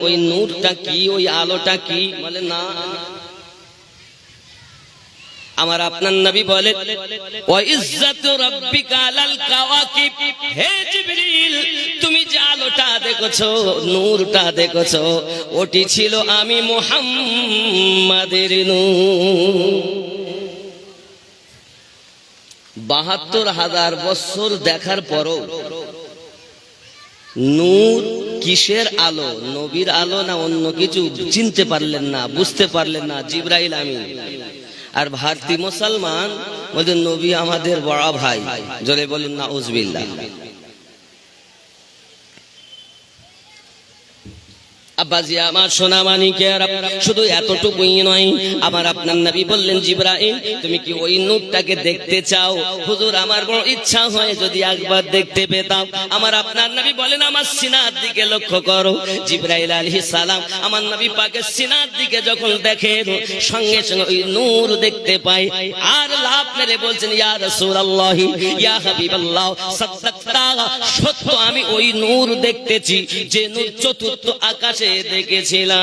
ওই নূরটা কি, ওই আলোটা কি? বলে, না। আমার আপনার নবী বলে তুমি যে আলোটা দেখেছ, নূরটা দেখেছ, ওটি ছিল আমি মুহাম্মাদের বাহাত্তর হাজার বছর দেখার পরও নূর কিসের আলো? নবীর আলো না অন্য কিছু? চিনতে পারলেন না, বুঝতে পারলেন না, জিব্রাইল আমি আর ভারতী মুসলমান বলতে নবী আমাদের বড় ভাই। জলে বলুন না উজবিল্লা আব্বাজি, আমার সোনা মানিকের শুধু এতটুকুই নয়। আমার আপনার নবী বললেন, জিব্রাইল, তুমি কি ওই নূরটাকে দেখতে চাও? হুজুর, আমার বড় ইচ্ছা হয় যদি একবার দেখতে পেতাম। আমার আপনার নবী বলেন, আমার সিনার দিকে লক্ষ্য করো। জিব্রাইল আলাইহিস সালাম, আমার নবী পাকের সিনার দিকে যখন দেখেন, সঙ্গে সঙ্গে ওই নূর দেখতে পাই আর লাভ মেরে বলছেন, ইয়া রাসূলুল্লাহ, ইয়া হাবিবাল্লাহ সাদ্দাকতা সত্য, আমি ওই নূর দেখতেছি, যে নূর চতুর্থ আকাশে দেখেছিলাম।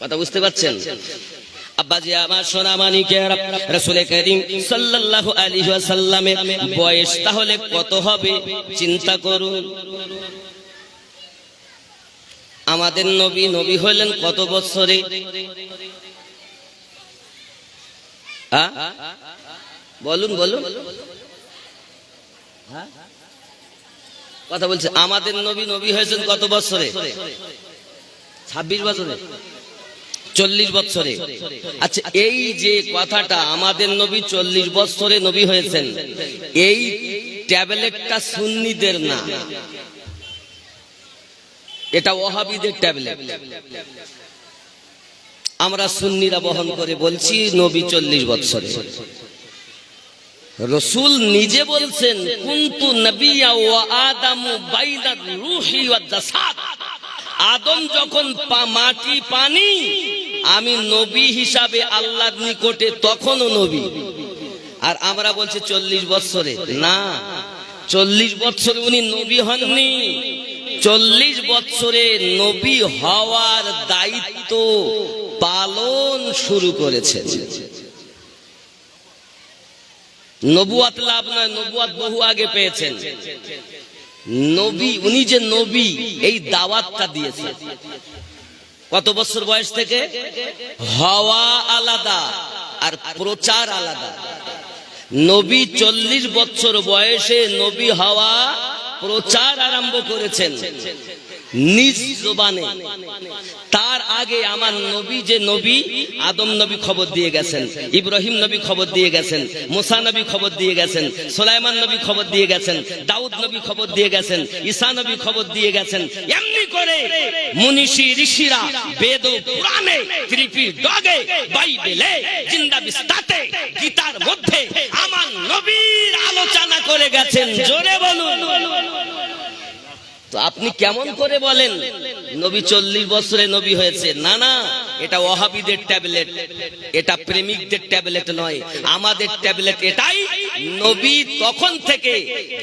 কথা বুঝতে পারছেন? আব্বাজি, আমার সোনা মানিকের করিম বয়স তাহলে কত হবে? চিন্তা করুন। আমাদের নবী নবী হলেন কত বছরে? বলুন বলুন। কথা বলছে, আমাদের নবী নবী হয়েছেন কত বছরে? ছাব্বিশ বছরে? চল্লিশ বছরে? আচ্ছা এই যে কথাটা, আমাদের নবী চল্লিশ বছরে নবী হয়েছেন, এই ট্যাবলেটটা সুন্নিদের না? এটা ওহাবিদের ট্যাবলেট। আমরা সুন্নিরা বহন করে বলছি নবী চল্লিশ বছরে। রসুল নিজে বলছেন, কুন্তু নবিয়া আদামু যখন মাটি, পানি, আমি নবী হিসাবে আল্লাহর নিকটে তখনও নবী। আর আমরা বলছি চল্লিশ বছরে না, চল্লিশ বছরে উনি নবী হননি। চল্লিশ বছরে নবী হওয়ার দায়িত্ব পালন শুরু করেছেন। নবুয়াত লাভ নয়, নবুয়াত বহু আগে পেয়েছেন। নবী, উনি যে নবী, এই দাওয়াতটা দিয়েছেন। কত বছর বয়স থেকে? হওয়া আলাদা আর প্রচার আলাদা। নবী চল্লিশ বছর বয়সে নবী হওয়া প্রচার আরম্ভ করেছেন। তার আগে আমার নবী যে নবী, আদম নবী খবর দিয়ে গেছেন, ইব্রাহিম নবী খবর দিয়ে গেছেন, মুসা নবী খবর দিয়ে গেছেন, সোলাইমান নবী খবর দিয়ে গেছেন, দাউদ নবী খবর দিয়ে গেছেন, ঈসা নবী খবর দিয়ে গেছেন, এমনি করে মুনিষি, ঋষিরা, বেদ পুরাণে ত্রিপিটকে বাইবেলে, জিন্দা বিস্তাতে, গীতার মধ্যে আমার নবীর আলোচনা করে গেছেন। জোরে বলুন। তো আপনি কেমন করে বলেন? নবী চল্লিশ বছরে নবী হয়েছে। না না, এটা ওহাবিদের ট্যাবলেট। এটা প্রেমিকদের ট্যাবলেট নয়। আমাদের ট্যাবলেট এটাই, নবী তখন থেকে,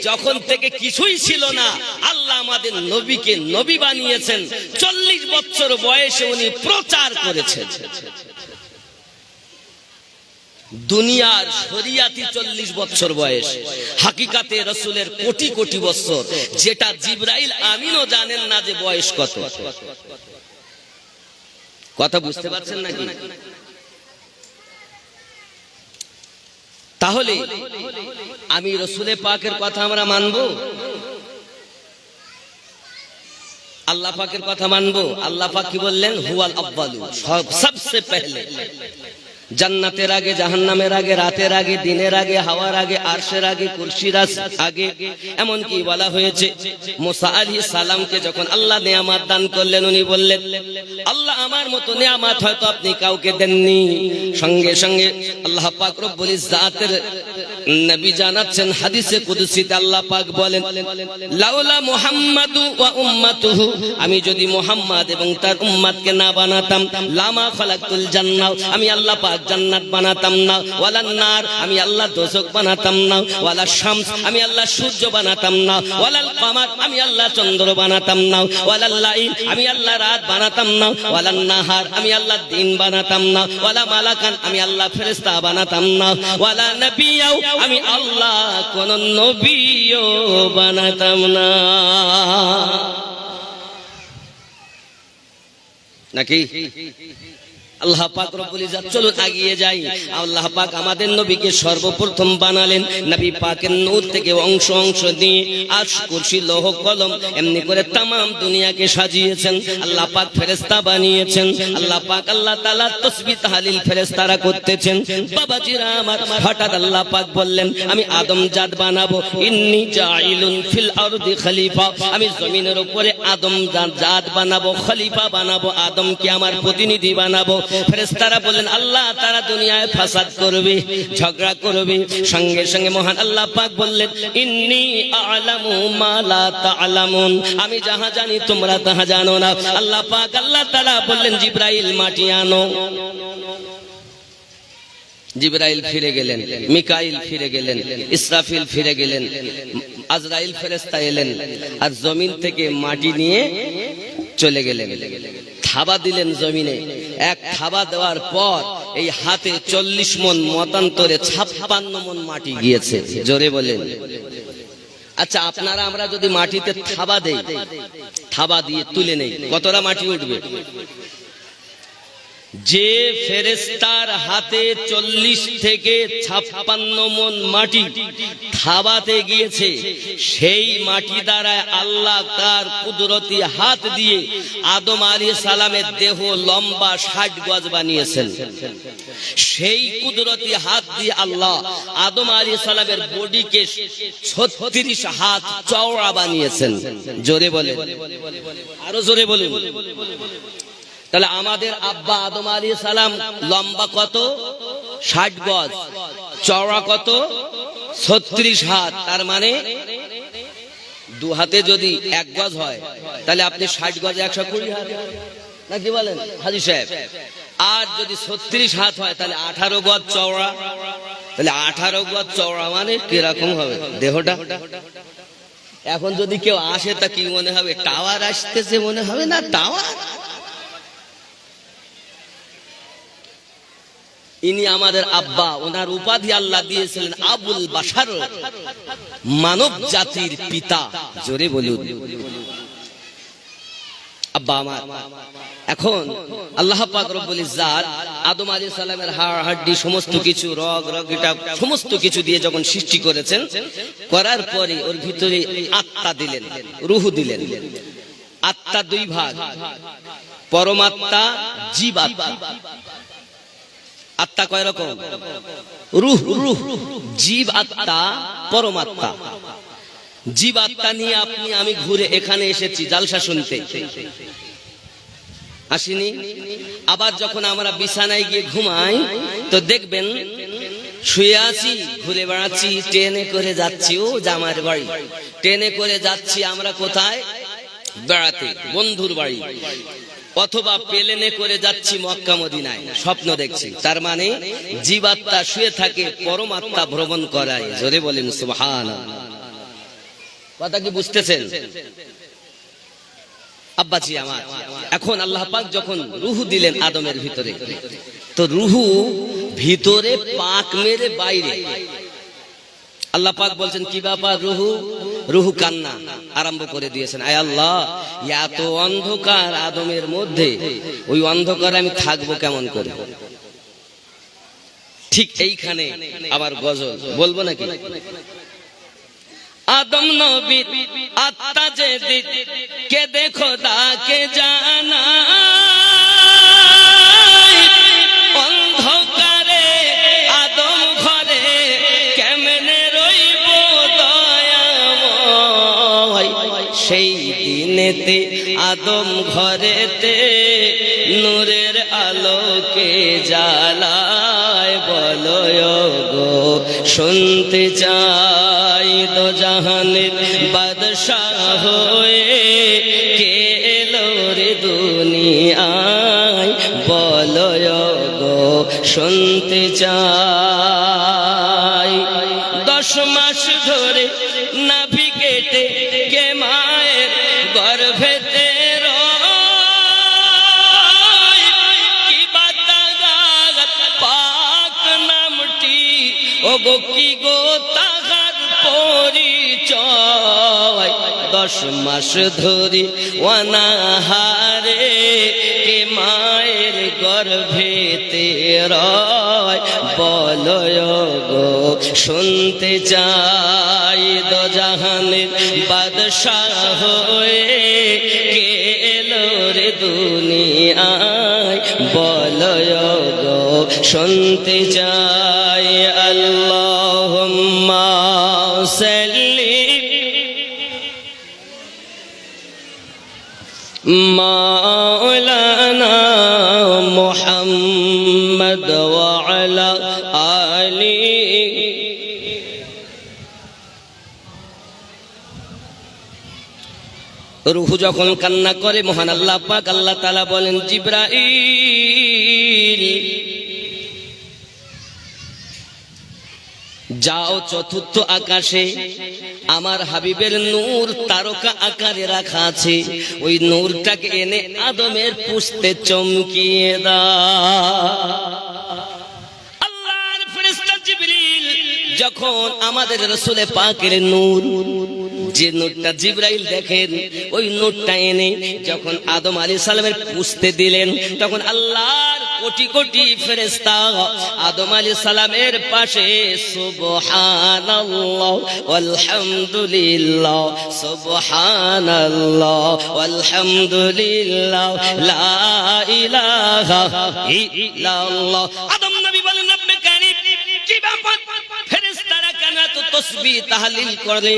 যখন থেকে কিছুই ছিল না, আল্লাহ আমাদের নবীকে নবী বানিয়েছেন। চল্লিশ বছর বয়সে উনি প্রচার করেছেন। দুনিয়ার শরিয়াতি চল্লিশ বছর বয়স। হাকিকাতে রসুলের কোটি কোটি বছর। যেটা জিব্রাইল আমিনও জানেন না যে বয়স কত। কথা বুঝতে পারছেন নাকি? তাহলে আমি রসুলে পাকের কথা আমরা মানবো? আল্লাহ পাকের কথা মানবো? আল্লাহ পাক কি বললেন? হুয়াল আব্বালু, সব সবসে পেহলে। জান্নাতের আগে, জাহান্নামের আগে, রাতের আগে, দিনের আগে, হাওয়ার আগে, আরশের আগে, কুরসির আগে। এমন কি বলা হয়েছে, মোসা আলী সালামকে যখন আল্লাহ নেয়ামাত দান করলেন, উনি বললেন, আল্লাহ আমার মতো নেয়ামাত হয়তো আপনি কাউকে দেননি। সঙ্গে সঙ্গে আল্লাহ পাক রব্বুল ইজ্জাতের নবী জানাচ্ছেন হাদিসে কুদসিতে আল্লাহ পাক বলেন, লাউলা মুহাম্মাদু ওয়া উম্মাতুহু। আমি যদি মুহাম্মদ এবং তার উম্মতকে না বানাতাম, লামা খালাকতুল জান্নাহ। আমি আল্লাহ পাক জান্নাত বানাতাম না ওয়ালান নার। আমি আল্লাহ দোজক বানাতাম না, ওয়ালা শামস। আমি আল্লাহ সূর্য বানাতাম না, ওয়ালাল কামার। আমি আল্লাহ চন্দ্র বানাতাম না, ওয়ালাল লাইল। আমি আল্লাহ রাত বানাতাম না ওয়ালান নাহার। আমি আল্লাহ দিন বানাতাম না, ওয়ালা মালাকান। আমি আল্লাহ ফেরেশতা বানাতাম না, ওয়ালা নবিয়াও। আমি আল্লাহ কোন নবীও বানাতাম না। নাকি? আল্লাহ পাক রব্বুল ইজ্জত, চলুন আগিয়ে যাই। আল্লাহ পাক আমাদের নবীকে সর্বপ্রথম বানালেন, নবী পাকের নূর থেকে অংশ অংশ দিয়ে আশ কুরসি, লৌহ, কলম, এমনি করে তামাম দুনিয়াকে সাজিয়েছেন। আল্লাহ পাক ফেরেশতা বানিয়েছেন। আল্লাহ পাক আল্লাহ তাআলা তাসবিহ তাহলিল ফেরেশতারা করতেছেন। বাবাজিরা আমার হঠাৎ আল্লাহ পাক বললেন, আমি আদম জাত বানাবো, ইন্নি জাইলুন ফিল আরদি খলিফা। আমি জমিনের উপরে আদম জাত বানাবো, খলিফা বানাবো, আদমকে আমার প্রতিনিধি বানাবো। ফেরেশতারা বললেন, আল্লাহ তারা দুনিয়ায় ফাসাদ করবে, ঝগড়া করবে। সঙ্গে সঙ্গে মহান আল্লাহ পাক বললেন, ইন্নি আলামু মা লা তা'লামুন। আমি যাহা জানি তোমরা তাহা জানো না। আল্লাহ পাক, আল্লাহ তাআলা বললেন, জিব্রাইল মাটি আনো। জিব্রাইল ফিরে গেলেন, মিকাইল ফিরে গেলেন, ইসরাফিল ফিরে গেলেন, আজরাইল ফেরেস্তা এলেন, আর জমিন থেকে মাটি নিয়ে চলে গেলেন। থাবা দিলেন জমিনে। এক থাবা দেওয়ার পর এই হাতে চল্লিশ মন মতান্তরে ছাপ্পান্ন মন মাটি গিয়েছে। জোরে বলেন। আচ্ছা আপনারা আমরা যদি মাটিতে থাবা দেই, থাবা দিয়ে তুলে নেই, কতটা মাটি উঠবে? যে ফেরেস্তার হাতে চল্লিশ থেকে ছাপ্পান্ন মন মাটি থাবাতে গিয়েছে, সেই মাটি দ্বারা আল্লাহ তার কুদরতি হাত দিয়ে আদম আলী সালামের দেহ লম্বা ষাট গজ বানিয়েছেন। সেই কুদরতি হাত দিয়ে আল্লাহ আদম আলী সালামের বডিকে ছত্রিশ হাত চওড়া বানিয়েছেন। জোরে বলে আরও জোরে বলুন। তাহলে আমাদের আব্বা আদম আলী সালাম লম্বা কত? ষাট গজ। চওড়া কত? ছত্রিশ হাত। তার মানে দু হাতে যদি এক গজ হয়, তাহলে আপনি ষাট গজ একশো কুড়ি হাত। নাকি বলেন? হাজি সাহেব, আর যদি ছত্রিশ হাত হয়, তাহলে আঠারো গজ চওড়া। তাহলে আঠারো গজ চওড়া মানে কীরকম হবে? দেহটা? এখন যদি কেউ আসে, তা কি মনে হবে? টাওয়ার আসতেছে মনে হবে না? টাওয়ার? ইনি আমাদের আব্বা, ওনার উপাধি আল্লাহ দিয়েছিলেন আবুল বাসার মানব জাতির পিতা। জোরে বলুন। আব্বা আমার, এখন আল্লাহ আদম সালামের হাড়, হাড্ডি, সমস্ত কিছু, রগ রগ এটা সমস্ত কিছু দিয়ে যখন সৃষ্টি করেছেন, করার পরে ওর ভিতরে আত্মা দিলেন, রুহু দিলেন। আত্মা দুই ভাগ, পরমাত্মা, জীবাত্মা। আত্মা কয় রকম? রুহ রুহ জীব আত্মা, পরমাত্মা। জীব আত্মা নিয়ে আপনি, আমি ঘুরে এখানে এসেছি, জালসা শুনতে। আসিনি? আবার যখন আমরা বিছানায় গিয়ে ঘুমাই, তো দেখবেন, শুয়ে আছি, ঘুরে বেড়াচ্ছি, ট্রেনে করে যাচ্ছি, ও জামার বাড়ি। ট্রেনে করে যাচ্ছি আমরা কোথায়? বেড়াতে, বন্ধুর বাড়ি। অথবা পেলেনে করে যাচ্ছি মক্কা মদিনায়। স্বপ্ন দেখছি। তার মানে জীবাত্মা শুয়ে থাকে, পরমাত্মা ভ্রমণ করায়। জোরে বলেন সুবহান কথা কি বুঝতেছেন? আব্বাজি আমার, এখন আল্লাহ পাক যখন রুহু দিলেন আদমের ভিতরে, তো রুহু ভিতরে পাক মেরে বাইরে। আল্লাহ পাক বলছেন, কি ব্যাপার রুহু? রুহু কান্না আরম্ভ করে দিয়েছেন। আয় আল্লাহ, এত অন্ধকার আদমের মধ্যে, ওই অন্ধকার আমি থাকব কেমন করে? ঠিক এইখানে আবার গজল, বলব নাকি? আদম নবী আত্মা যে দিত, কে দেখো তাকে যা আদম ঘরেতে নূরের আলোকে জ্বালায় বলয় গো, শুনতে চাই দো জাহানের বাদশাহ হয়ে কে এলো রে দুনিয়ায়? বলো গো, শুনতে চাই। দশ মাস ধরে পরিচয় দশ মাস ধরে অনাহারে কে মায়ের গর্ভেতে রয়। বলয় গো, শুনতে চাই দো জাহানের বাদশাহ হয়ে। কে দুনিয়ায়? বলয় গো, শুনতে চাই। আল্লাহ সাল্লি مولانا محمد وعلى آله রুহু যখন কান্না করে মহান আল্লাহ পাক আল্লাহ তালা বলেন জিব্রাইল যাও চতুর্থ আকাশে আমার হাবিবের নূর তারকা আকারে রাখা আছে। ওই নূরটাকে এনে আদমের পুষতে চমকিয়ে দা। যখন আমাদের রসুলে পাকের নূর, যে নোটটা জিব্রাইল দেখেন, ওই নূরটা এনে যখন আদম আলী সালামের পুষতে দিলেন, তখন আল্লাহর কোটি কোটি ফেরেস্তা আদম আলী সালামের পাশে, সুবহানাল্লাহ আলহামদুলিল্লাহ সুবহানাল্লাহ আলহামদুলিল্লাহ লা ইলাহা ইল্লাল্লাহ। আদম তসবিহ তাহলিল করে।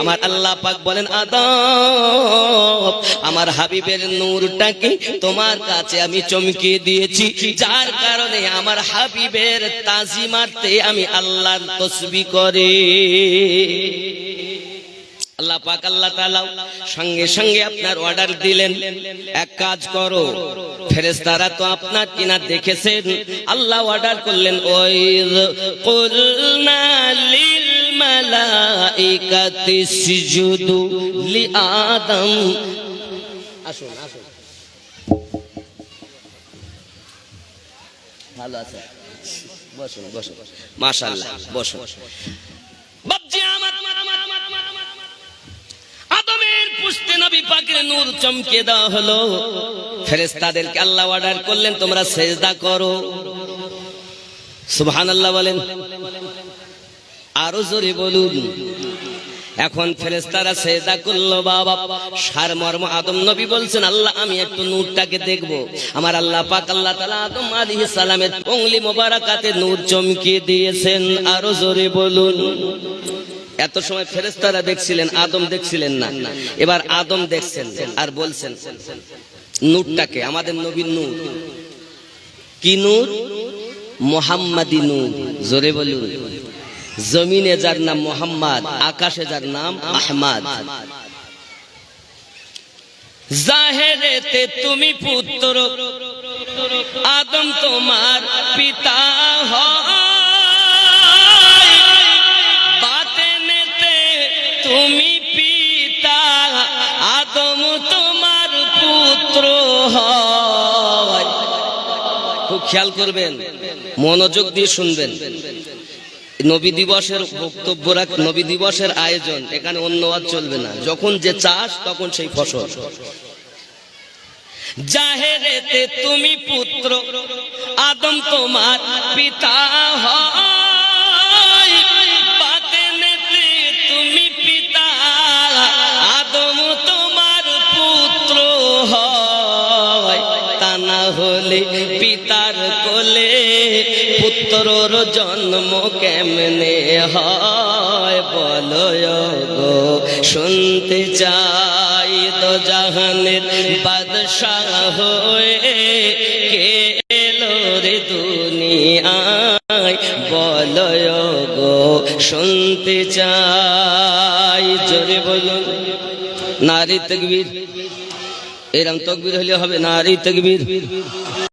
আমার আল্লাহ পাক বলেন আদম আমার হাবিবের নূরটাকে তোমার কাছে আমি চমকিয়ে দিয়েছি। যার কারণে আমার হাবিবের তাজি মারতে আমি আল্লাহর তসবি করে। আল্লাহ পাক আল্লাহ তাআলা সঙ্গে সঙ্গে আপনার অর্ডার দিলেন। এক কাজ করো, ফেরেশতারা তো আপনার কিনা দেখেছেন। আল্লাহ অর্ডার করলেন, ওই আদম আসুন আসুন। ভালো আছে বসুন বসুন। মাশাআল্লাহ, বসুন। নূর চমকে দেওয়া হলো। ফেরেশতাদেরকে আল্লাহ অর্ডার করলেন, তোমরা সেজদা করো। সুবহানাল্লাহ বলেন আরও জোরে বলুন। এখন ফেরেস্তারা সেজদা করল, বাবা। সার মর্ম আদম নবী বলছেন, আল্লাহ, আমি একটু নূরটাকে দেখব। আমার আল্লাহ পাক আল্লাহ তাআলা আদম আলাইহিস সালামের উংলি মোবারকাতে নূর চমকিয়ে দিয়েছেন। আরও জোরে বলুন। এত সময় ফেরেস্তারা দেখছিলেন, আদম দেখছিলেন না। এবার আদম দেখছেন আর বলছেন, নূরটাকে, আমাদের নবীর নূর। কি নূর? মোহাম্মদী নূর। জোরে বলুন। জমিনে যার নাম মোহাম্মদ, আকাশে যার নাম আহমাদ। জাহেরেতে তুমি পুত্র, আদম তোমার পিতা বাতেনেতে তুমি পিতা, আদম তোমার পুত্র খুব খেয়াল করবেন, মনোযোগ দিয়ে শুনবেন। নবী দিবসের বক্তব্য রাখ নবী দিবসের আয়োজন, এখানে অন্য আর চলবে না। যখন যে চাষ, তখন সেই ফসল। জাহেরেতে তুমি পুত্র, আদম তোমার পিতা তুমি পিতা, আদম তোমার পুত্র তা না হলে পিতার কোলে পুত্রর জন্ম কেমনে হয় বলো গো। শুনতে চাই তো জাহানের বাদশাহ হয়ে কে এলো রে দুনিয়ায়? বলো গো। শুনতে চাই। জোরে বলুন। নারী তকবীর। এরম তকবীর হলে হবে নারী তকবীর।